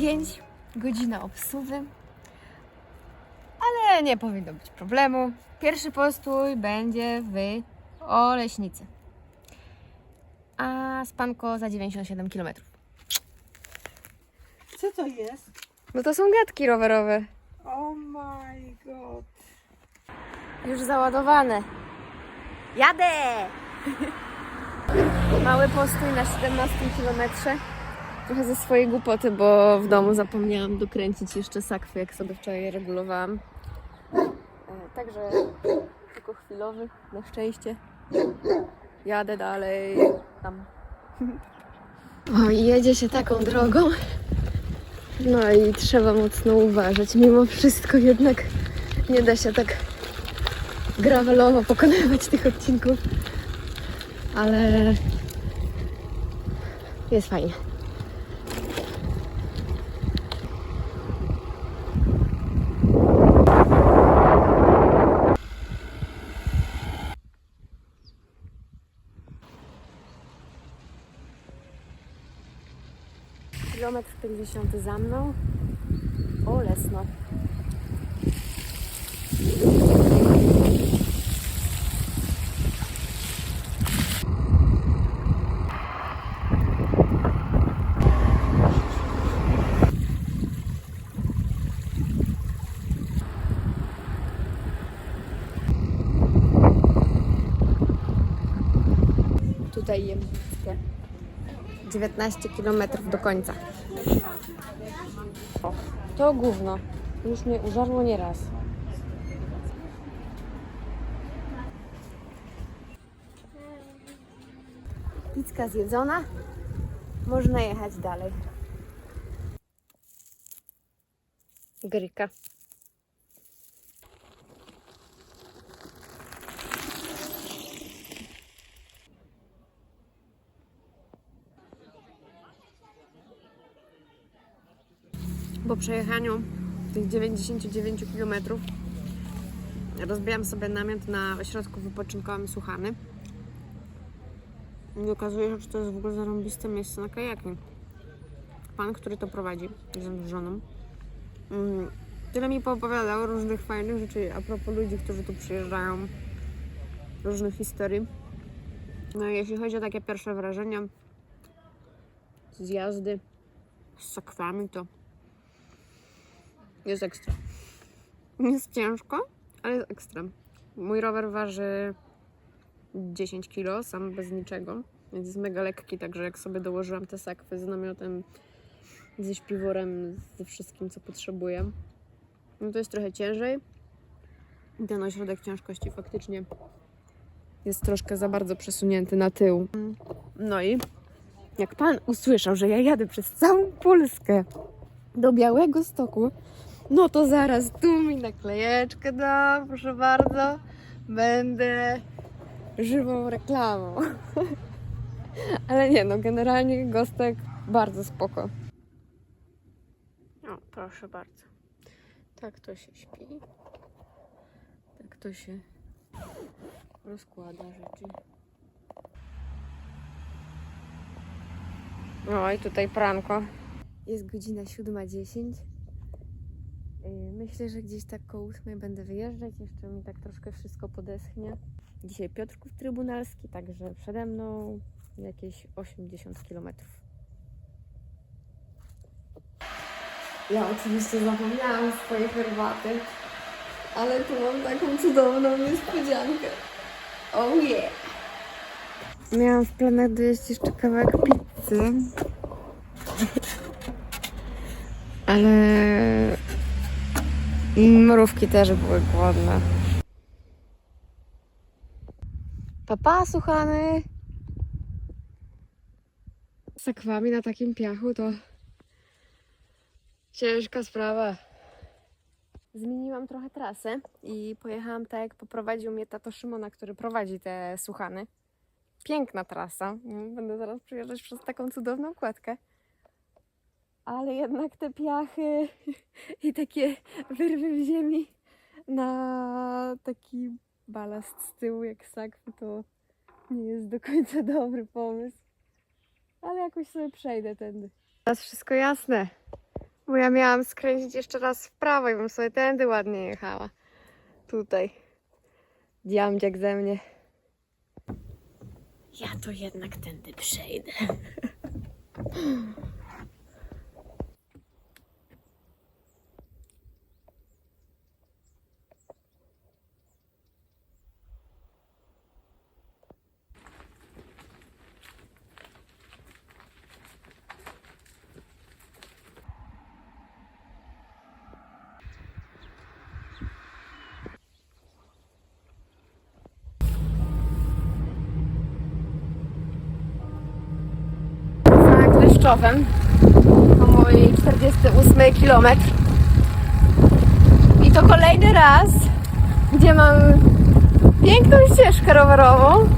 5, godzina obsuwy. Ale nie powinno być problemu. Pierwszy postój będzie w Oleśnicy. A spanko za 97 km. Co to jest? No to są gadki rowerowe. Oh my god. Już załadowane. Jadę! Mały postój na 17 km. Trochę ze swojej głupoty, bo w domu zapomniałam dokręcić jeszcze sakwy, jak sobie wczoraj regulowałam. E, Także tylko chwilowy, na szczęście. Jadę dalej tam. O, jedzie się taką drogą. No i trzeba mocno uważać. Mimo wszystko jednak nie da się tak gravelowo pokonywać tych odcinków, ale jest fajnie. Kilometr 50 za mną. O, lesno. Tutaj jem pizzkę. 19 km do końca. To gówno. Już mnie użarło nieraz. Pizka zjedzona. Można jechać dalej. Gryka. Po przejechaniu tych 99 km rozbijam sobie namiot na ośrodku wypoczynkowym Suchany. I okazuje się, że to jest w ogóle zarąbiste miejsce na kajaki. Pan, który to prowadzi, razem z żoną, mm, tyle mi poopowiadał różnych fajnych rzeczy a propos ludzi, którzy tu przyjeżdżają, różnych historii. No i jeśli chodzi o takie pierwsze wrażenia z jazdy z sakwami, to jest ekstra. Jest ciężko, ale jest ekstra. Mój rower waży 10 kg, sam bez niczego, więc jest mega lekki, także jak sobie dołożyłam te sakwy z namiotem, ze śpiworem, ze wszystkim, co potrzebuję, no to jest trochę ciężej. I Ten ośrodek ciężkości faktycznie jest troszkę za bardzo przesunięty na tył. No i jak pan usłyszał, że ja jadę przez całą Polskę do Białego Stoku, no to zaraz tu mi naklejeczkę da, proszę bardzo. Będę żywą reklamą. Ale nie no, generalnie Gostek bardzo spoko. O, proszę bardzo. Tak to się śpi. Tak to się rozkłada rzeczy. No i tutaj pranko. Jest godzina 7.10. Yy, Myślę, że gdzieś tak koło 8 będę wyjeżdżać. Jeszcze mi tak troszkę wszystko podeschnie. Dzisiaj Piotrków Trybunalski, także przede mną jakieś 80 km. Ja oczywiście zapomniałam swojej herbaty, ale tu mam taką cudowną niespodziankę. Oh yeah! Miałam w planach dojeść jeszcze kawałek pizzy, ale mrówki też były głodne. Papa, słuchany! Z akwami na takim piachu to ciężka sprawa. Zmieniłam trochę trasę i pojechałam tak, jak poprowadził mnie tato Szymona, który prowadzi te słuchany. Piękna trasa. Będę zaraz przyjeżdżać przez taką cudowną kładkę. Ale jednak te piachy i takie wyrwy w ziemi na taki balast z tyłu jak sakwy to nie jest do końca dobry pomysł. Ale jakoś sobie przejdę tędy. Teraz wszystko jasne. Bo ja miałam skręcić jeszcze raz w prawo i bym sobie tędy ładnie jechała. Tutaj. Dziamdziak ze mnie. Ja to jednak tędy przejdę. za Kleszczowem. To mój 48 kilometr. I to kolejny raz, gdzie mam piękną ścieżkę rowerową.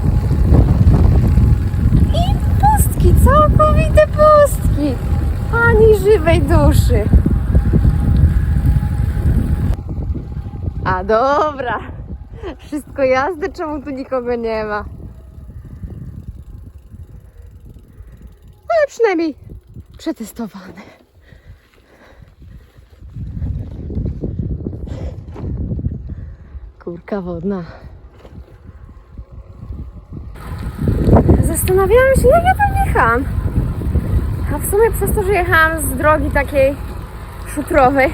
I pustki, całkowite pustki. Ani żywej duszy. A dobra. Wszystko jazdy, czemu tu nikogo nie ma? ale przynajmniej przetestowane. Kurka wodna. Zastanawiałam się, jak ja tam jechałam. A w sumie przez to, że jechałam z drogi takiej szutrowej,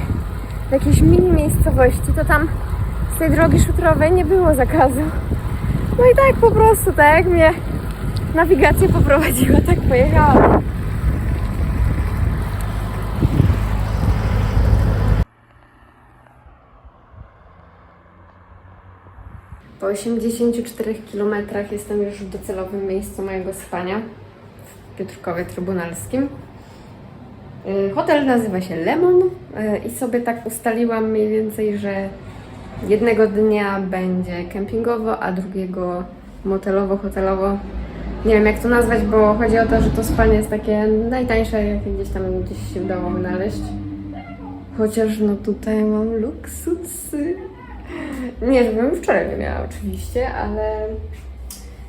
w jakiejś mini miejscowości, to tam z tej drogi szutrowej nie było zakazu. No i tak po prostu, tak jak mnie nawigacja poprowadziła, tak pojechałam. Po 84 km jestem już w docelowym miejscu mojego spania w Piotrkowie Trybunalskim. Y, Hotel nazywa się Lemon y, i sobie tak ustaliłam mniej więcej, że jednego dnia będzie kempingowo, a drugiego motelowo-hotelowo. Nie wiem jak to nazwać, bo chodzi o to, że to spanie jest takie najtańsze, jakie gdzieś tam gdzieś się udało wynaleźć. Chociaż no tutaj mam luksusy. Nie, żebym wczoraj nie miała oczywiście, ale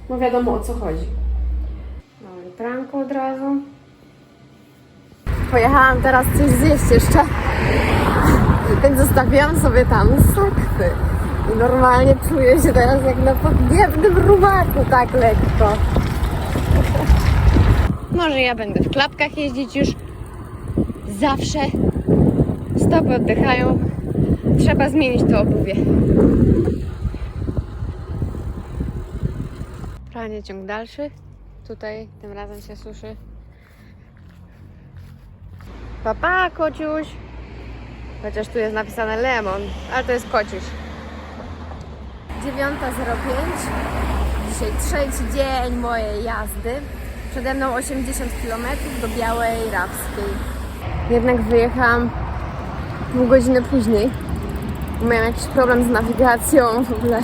no wiadomo o co chodzi. Mamy pranko od razu. Pojechałam teraz coś zjeść jeszcze. Więc zostawiłam sobie tam sakwy. I normalnie czuję się teraz jak na podniebnym rumaku, tak lekko. Może ja będę w klapkach jeździć już zawsze. Stopy oddychają. Trzeba zmienić to obuwie. Pranie ciąg dalszy. Tutaj tym razem się suszy. Papa, kociuś. Chociaż tu jest napisane lemon, ale to jest kociuś. 9.05. Dzisiaj trzeci dzień mojej jazdy. Przede mną 80 km do Białej Rawskiej. Jednak wyjechałam pół godziny później. Miałam jakiś problem z nawigacją, w ogóle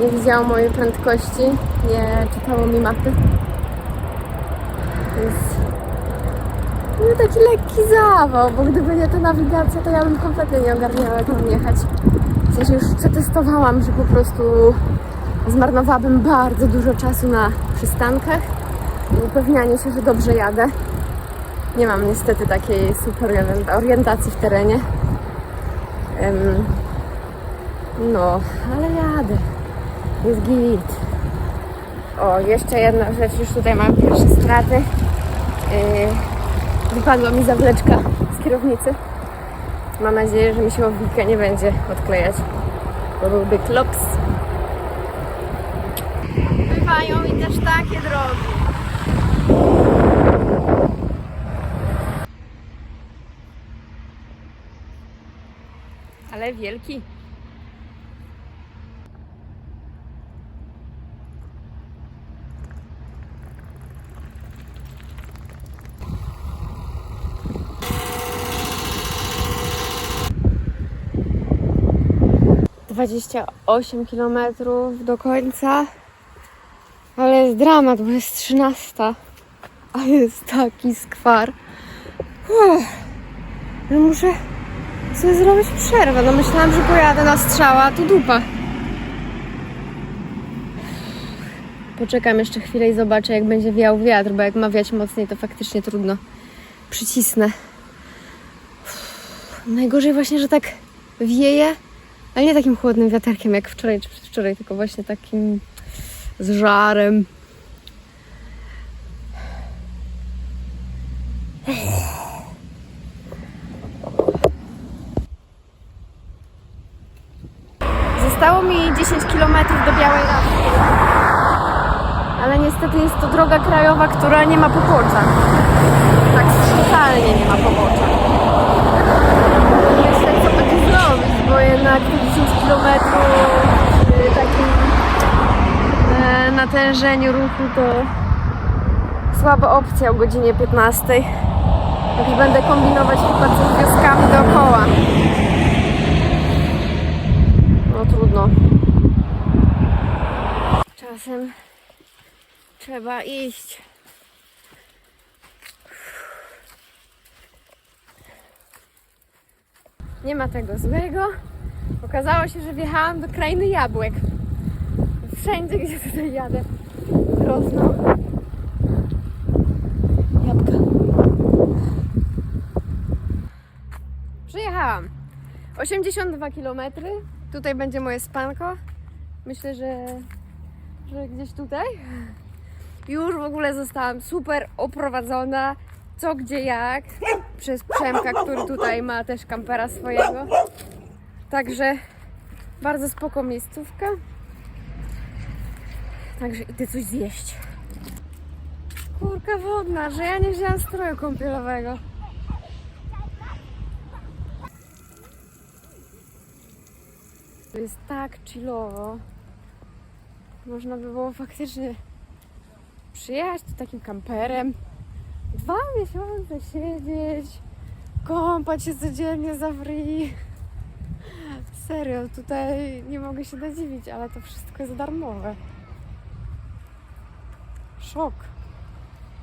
nie widziało mojej prędkości, nie czytało mi mapy. Więc taki lekki zawał, bo gdyby nie ta nawigacja, to ja bym kompletnie nie ogarniała mam jechać. W sensie już przetestowałam, że po prostu zmarnowałabym bardzo dużo czasu na przystankach i upewnianie się, że dobrze jadę. Nie mam niestety takiej super orientacji w terenie. No, ale jadę. Jest git. O, jeszcze jedna rzecz, już tutaj mam pierwsze straty. Yy, wypadła mi zawleczka z kierownicy. Mam nadzieję, że mi się owika nie będzie odklejać. To byłby klops. Bywają i też takie drogi. Ale wielki. Dwadzieścia osiem kilometrów do końca. Ale jest dramat, bo jest trzynasta. A jest taki skwar. Uff. No muszę sobie zrobić przerwę. No myślałam, że pojadę na strzała, a tu dupa. Poczekam jeszcze chwilę i zobaczę, jak będzie wiał wiatr, bo jak ma wiać mocniej, to faktycznie trudno. Przycisnę. Uff. Najgorzej właśnie, że tak wieje, ale nie takim chłodnym wiaterkiem jak wczoraj czy przedwczoraj, tylko właśnie takim z żarem. Zostało mi 10 km do Białej Rafy. Ale niestety jest to droga krajowa, która nie ma pobocza. Tak totalnie nie ma pobocza. Myślę, co taki zrobić, bo jednak te 10 km przy takim e, natężeniu ruchu to słaba opcja o godzinie 15. Także będę kombinować chyba z wioskami dookoła. No trudno. Czasem trzeba iść. Nie ma tego złego. Okazało się, że wjechałam do krainy jabłek. Wszędzie, gdzie tutaj jadę, rosną jabłka. Przyjechałam. 82 km. Tutaj będzie moje spanko. Myślę, że, że gdzieś tutaj. Już w ogóle zostałam super oprowadzona. Co, gdzie, jak. Przez Przemka, który tutaj ma też kampera swojego. Także bardzo spoko miejscówka. Także idę coś zjeść. Kurka wodna, że ja nie wzięłam stroju kąpielowego. To jest tak chillowo. Można by było faktycznie przyjechać tu takim kamperem, dwa miesiące siedzieć, kąpać się codziennie za free. Serio, tutaj nie mogę się nadziwić, ale to wszystko jest darmowe. Szok.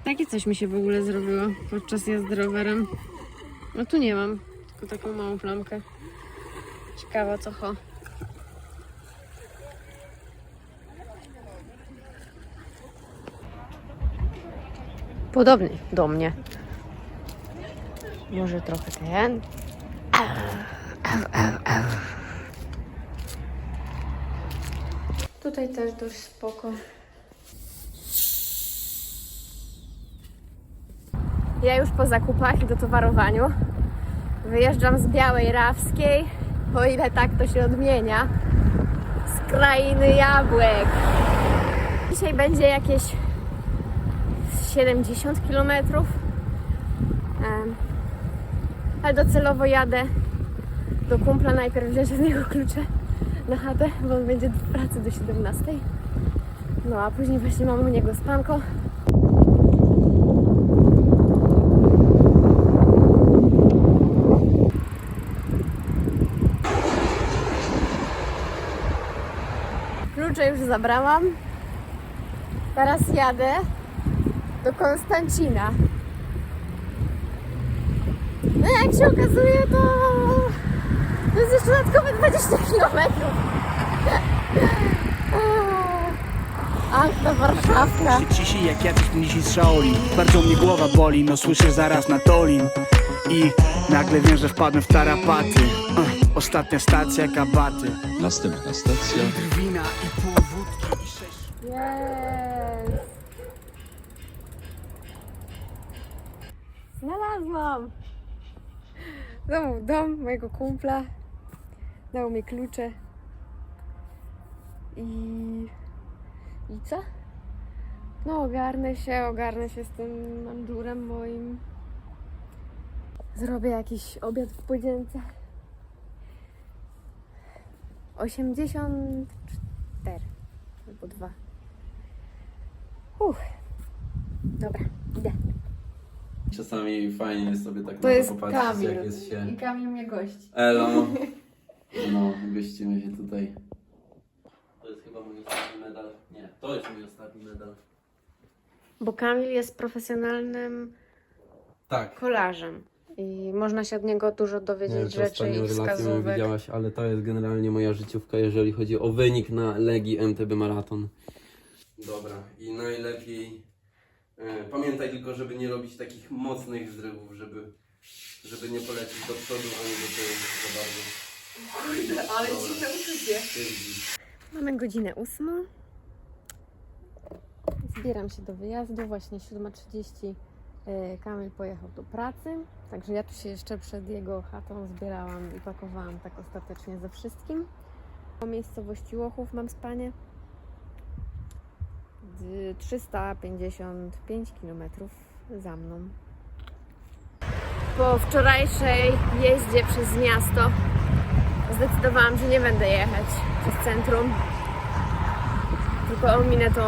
Takie coś mi się w ogóle zrobiło podczas jazdy rowerem. No tu nie mam, tylko taką małą plamkę. Ciekawa co cho. Podobny do mnie. Może trochę ten. Tutaj też dość spoko. Ja już po zakupach i dotowarowaniu wyjeżdżam z Białej Rawskiej, o ile tak to się odmienia, z krainy jabłek. Dzisiaj będzie jakieś 70 km. Ale docelowo jadę do kumpla najpierw wziąć od niego klucze na chatę, bo on będzie w pracy do 17. No a później właśnie mam u niego spanko. Klucze już zabrałam. Teraz jadę do Konstancina. No jak się okazuje, to, to jest jeszcze dodatkowe 20 km. Ach, ta Warszawka. się cisi jak jakiś mnisi z Shaolin Bardzo mnie głowa boli, no słyszę zaraz na Tolin I nagle wiem, że wpadnę w tarapaty Ostatnia stacja kabaty Następna stacja. Drwina i pół wódki i sześć Jest. Znalazłam. Dom, dom mojego kumpla. Dał mi klucze. I... I co? No ogarnę się, ogarnę się z tym mandurem moim. Zrobię jakiś obiad w podzięce. 84 albo dwa. Uff. Dobra, idę. Czasami fajnie jest sobie tak To na jest popatrzeć, Kamil. jak jest się. I Kamil mnie gości. Elo. No, gościmy się tutaj. To jest chyba mój ostatni medal. Nie, to jest mój ostatni medal. Bo Kamil jest profesjonalnym Tak. kolarzem. I można się od niego dużo Nie dowiedzieć wiem, czy rzeczy ostatnią i relację moją wskazówek. widziałaś, ale to jest generalnie moja życiówka, jeżeli chodzi o wynik na Legii MTB Maraton. Dobra, i najlepiej e, pamiętaj tylko, żeby nie robić takich mocnych zrywów, żeby Żeby nie polecieć do przodu ani do tyłu za bardzo. Kurde, ale dziwne uczucie. Mamy godzinę ósmą. Zbieram się do wyjazdu. Właśnie 7.30 e, Kamil pojechał do pracy. Także ja tu się jeszcze przed jego chatą zbierałam i pakowałam tak ostatecznie ze wszystkim. Po miejscowości Łochów mam spanie. D- 355 km za mną. Po wczorajszej jeździe przez miasto zdecydowałam, że nie będę jechać przez centrum, tylko ominę tą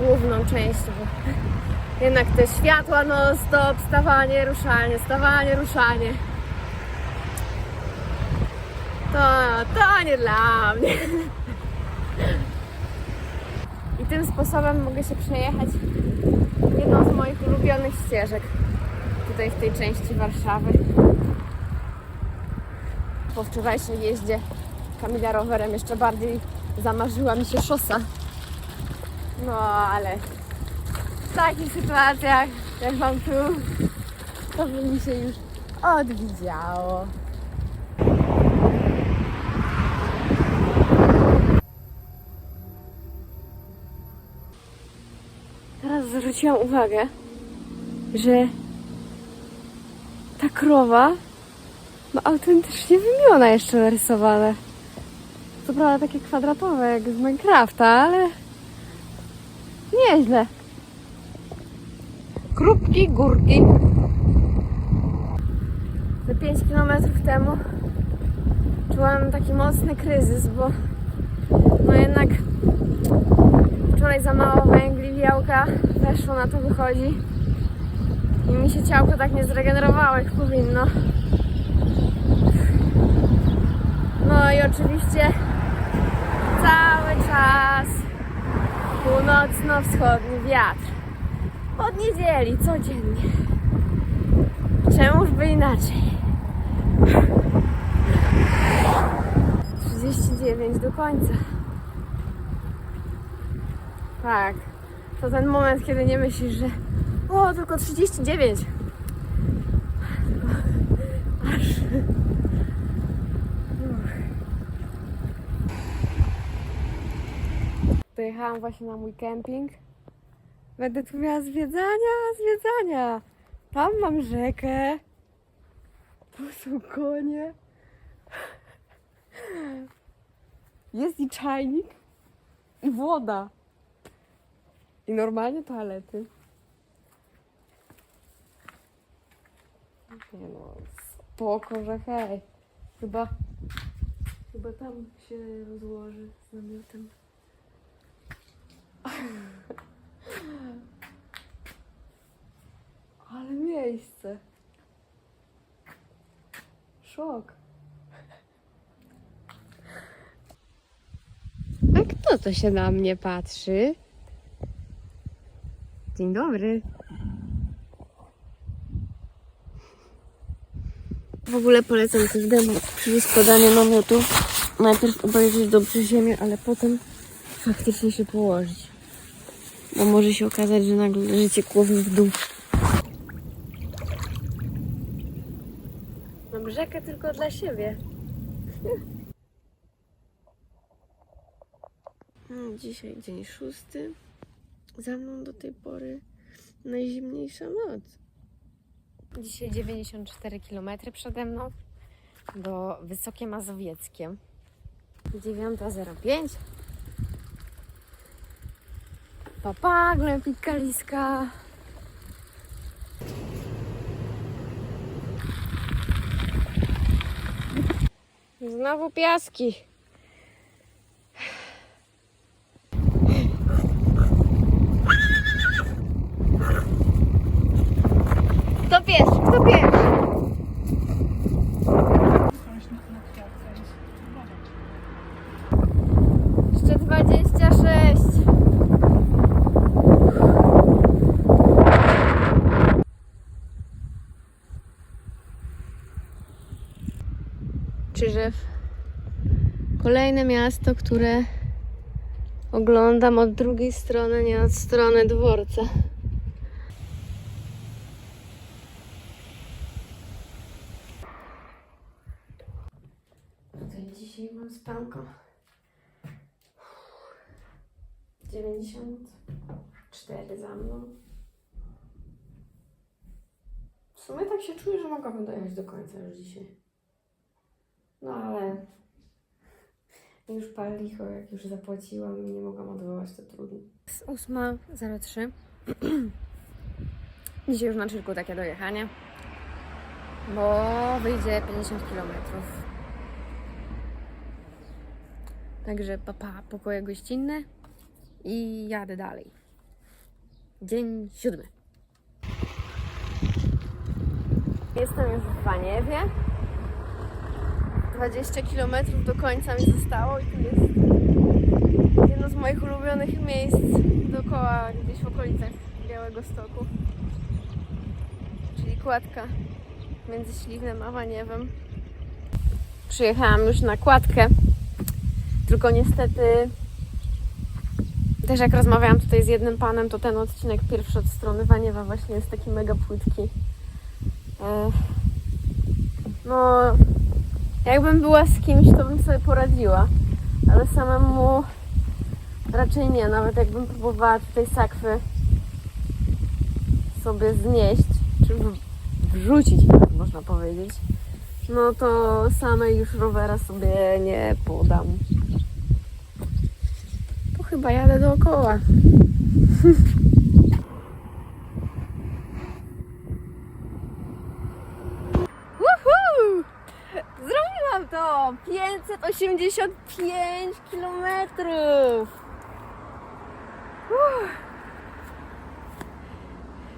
główną część, bo jednak te światła no stop, stawanie, ruszanie, stawanie, ruszanie. To, to nie dla mnie. I tym sposobem mogę się przejechać jedną z moich ulubionych ścieżek tutaj w tej części Warszawy po wczorajszej jeździe Kamila rowerem jeszcze bardziej zamarzyła mi się szosa. No ale w takich sytuacjach, jak mam tu, to by mi się już odwidziało. Teraz zwróciłam uwagę, że ta krowa ma autentycznie wymiona jeszcze narysowane. Co prawda takie kwadratowe jak z Minecrafta, ale nieźle. Krupki, górki. Te 5 km temu czułam taki mocny kryzys, bo no jednak wczoraj za mało węgli, białka weszło na to wychodzi i mi się ciałko tak nie zregenerowało jak powinno. No i oczywiście cały czas północno-wschodni wiatr. Od niedzieli, codziennie. Czemuż by inaczej? 39 do końca. Tak. To ten moment, kiedy nie myślisz, że o, tylko 39. Dojechałam właśnie na mój kemping. Będę tu miała zwiedzania, zwiedzania. Tam mam rzekę. Tu są konie. Jest i czajnik. I woda. I normalnie toalety. Nie no, spoko, że hej. Chyba, chyba tam się rozłoży z namiotem. Ale miejsce. Szok. A kto to się na mnie patrzy? Dzień dobry. W ogóle polecam każdemu przy składaniu namiotów najpierw obejrzeć dobrze ziemię, ale potem faktycznie się położyć. Bo może się okazać, że nagle leżycie głową w dół. Mam rzekę tylko dla siebie. No, Dzisiaj dzień szósty. Za mną do tej pory najzimniejsza noc. Dzisiaj 94 km przede mną do Wysokie Mazowieckie. 9.05. Papa, Glępik Kaliska. Znowu piaski. Kto pierwszy? Kto pierwszy? Jeszcze 26. Czyżew. Kolejne miasto, które oglądam od drugiej strony, nie od strony dworca. Dzisiaj mam spanko. 94 za mną. W sumie tak się czuję, że mogłabym dojechać do końca już dzisiaj. No ale już pal licho, jak już zapłaciłam i nie mogłam odwołać, to trudno. Z 8.03. Dzisiaj już na czyrku takie dojechanie, bo wyjdzie 50 km. Także papa, pokoje gościnne i jadę dalej. Dzień siódmy. Jestem już w Waniewie. 20 km do końca mi zostało i tu jest jedno z moich ulubionych miejsc dookoła, gdzieś w okolicach Białego Stoku. Czyli kładka między Śliwnem a Waniewem. Przyjechałam już na kładkę, tylko niestety też jak rozmawiałam tutaj z jednym panem, to ten odcinek pierwszy od strony Waniewa właśnie jest taki mega płytki. E, No, jakbym była z kimś, to bym sobie poradziła, ale samemu raczej nie. Nawet jakbym próbowała tutaj sakwy sobie znieść, czy wrzucić, tak można powiedzieć, no to samej już rowera sobie nie podam. To chyba jadę dookoła. to! 585 kilometrów! Uff.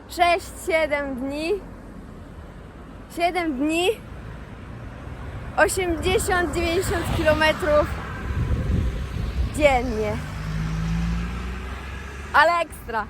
6-7 dni 7 dni 80-90 kilometrów dziennie ale ekstra